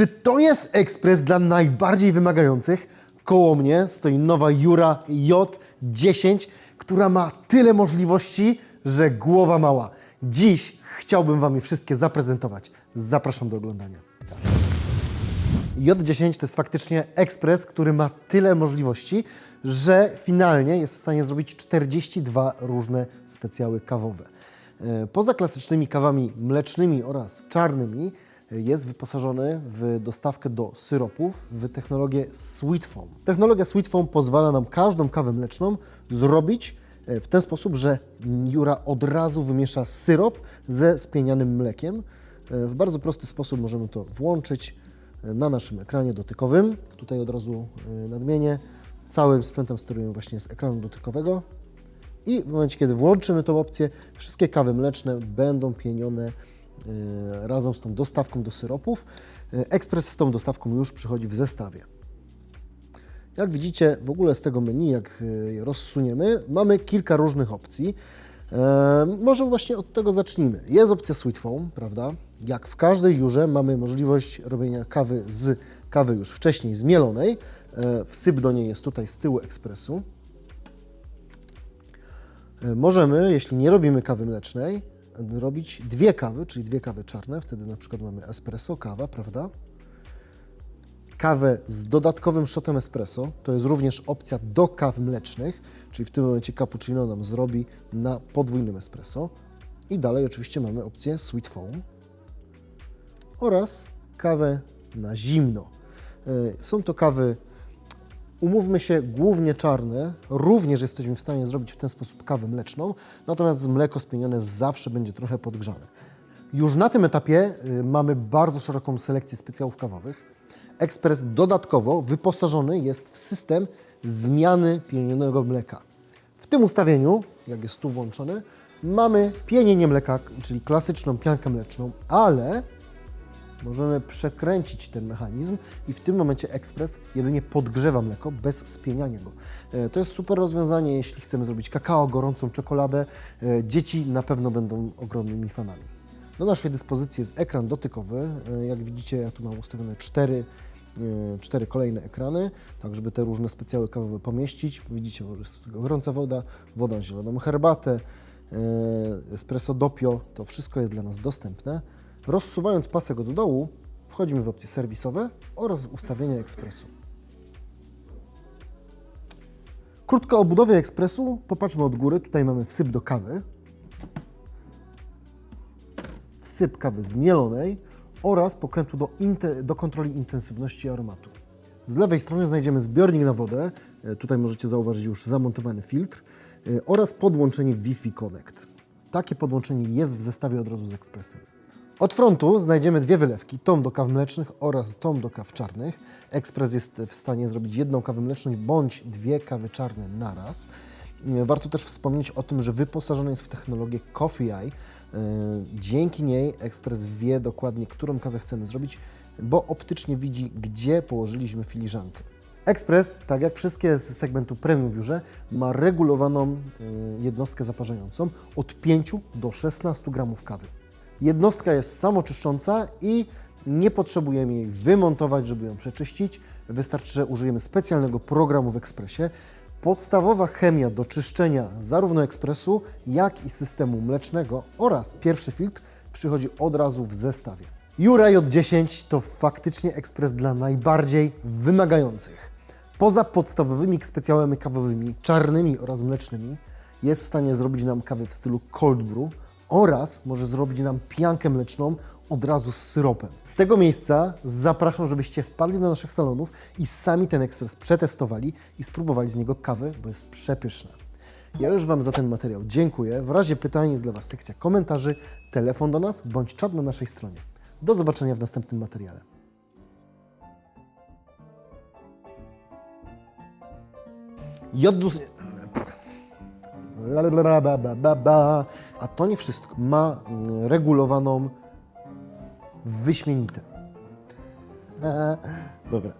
Czy to jest ekspres dla najbardziej wymagających? Koło mnie stoi nowa Jura J10, która ma tyle możliwości, że głowa mała. Dziś chciałbym Wam je wszystkie zaprezentować. Zapraszam do oglądania. J10 to jest faktycznie ekspres, który ma tyle możliwości, że finalnie jest w stanie zrobić 42 różne specjały kawowe. E, Poza klasycznymi kawami mlecznymi oraz czarnymi jest wyposażony w dostawkę do syropów w technologię Sweet Foam. Technologia Sweet Foam pozwala nam każdą kawę mleczną zrobić e, w ten sposób, że Jura od razu wymiesza syrop ze spienianym mlekiem. E, W bardzo prosty sposób możemy to włączyć e, na naszym ekranie dotykowym. Tutaj od razu nadmienię. Całym sprzętem sterujemy właśnie z ekranu dotykowego. I w momencie, kiedy włączymy tą opcję, wszystkie kawy mleczne będą pienione razem z tą dostawką do syropów. E, Ekspres z tą dostawką już przychodzi w zestawie. Jak widzicie, w ogóle z tego menu, jak e, je rozsuniemy, mamy kilka różnych opcji. Może właśnie od tego zacznijmy. Jest opcja Sweet Foam, prawda? Jak w każdej jurze mamy możliwość robienia kawy z kawy już wcześniej zmielonej. Wsyp do niej jest tutaj z tyłu ekspresu. Możemy, jeśli nie robimy kawy mlecznej, robić dwie kawy, czyli dwie kawy czarne. Wtedy na przykład mamy espresso, kawa, prawda? Kawę z dodatkowym shotem espresso. To jest również opcja do kaw mlecznych, czyli w tym momencie cappuccino nam zrobi na podwójnym espresso. I dalej oczywiście mamy opcję sweet foam oraz kawę na zimno. E, Są to kawy Umówmy się, głównie czarne, również jesteśmy w stanie zrobić w ten sposób kawę mleczną, natomiast mleko spienione zawsze będzie trochę podgrzane. Już na tym etapie y, mamy bardzo szeroką selekcję specjałów kawowych. Ekspres dodatkowo wyposażony jest w system zmiany pienionego mleka. W tym ustawieniu, jak jest tu włączony, mamy pienienie mleka, czyli klasyczną piankę mleczną, ale możemy przekręcić ten mechanizm i w tym momencie ekspres jedynie podgrzewa mleko bez spieniania go. E, To jest super rozwiązanie, jeśli chcemy zrobić kakao, gorącą czekoladę. E, Dzieci na pewno będą ogromnymi fanami. Do naszej dyspozycji jest ekran dotykowy. E, Jak widzicie, ja tu mam ustawione cztery, cztery kolejne ekrany, tak żeby te różne specjały kawowe pomieścić. Widzicie, jest gorąca woda, woda zieloną herbatę, espresso doppio, to wszystko jest dla nas dostępne. Rozsuwając pasek do dołu, wchodzimy w opcje serwisowe oraz ustawienia ekspresu. Krótko o budowie ekspresu. Popatrzmy od góry. Tutaj mamy wsyp do kawy, wsyp kawy zmielonej oraz pokrętlu do, do kontroli intensywności aromatu. Z lewej strony znajdziemy zbiornik na wodę. E, Tutaj możecie zauważyć już zamontowany filtr e, oraz podłączenie Wi-Fi Connect. Takie podłączenie jest w zestawie od razu z ekspresem. Od frontu znajdziemy dwie wylewki, tą do kaw mlecznych oraz tą do kaw czarnych. Ekspres jest w stanie zrobić jedną kawę mleczną bądź dwie kawy czarne naraz. E, Warto też wspomnieć o tym, że wyposażony jest w technologię Coffee Eye. E, Dzięki niej ekspres wie dokładnie, którą kawę chcemy zrobić, bo optycznie widzi, gdzie położyliśmy filiżankę. Ekspres, tak jak wszystkie z segmentu Premium w Jurze, ma regulowaną e, jednostkę zaparzającą od 5 do 16 gramów kawy. Jednostka jest samoczyszcząca i nie potrzebujemy jej wymontować, żeby ją przeczyścić. Wystarczy, że użyjemy specjalnego programu w ekspresie. Podstawowa chemia do czyszczenia zarówno ekspresu, jak i systemu mlecznego oraz pierwszy filtr przychodzi od razu w zestawie. Jura J10 to faktycznie ekspres dla najbardziej wymagających. Poza podstawowymi specjałami kawowymi, czarnymi oraz mlecznymi, jest w stanie zrobić nam kawę w stylu cold brew oraz może zrobić nam piankę mleczną od razu z syropem. Z tego miejsca zapraszam, żebyście wpadli do naszych salonów i sami ten ekspres przetestowali i spróbowali z niego kawy, bo jest przepyszna. Ja już Wam za ten materiał dziękuję. W razie pytań jest dla Was sekcja komentarzy, telefon do nas bądź czat na naszej stronie. Do zobaczenia w następnym materiale. Jodus... Lalalabababa. A to nie wszystko. Ma mm, regulowaną wyśmienite. Dobra.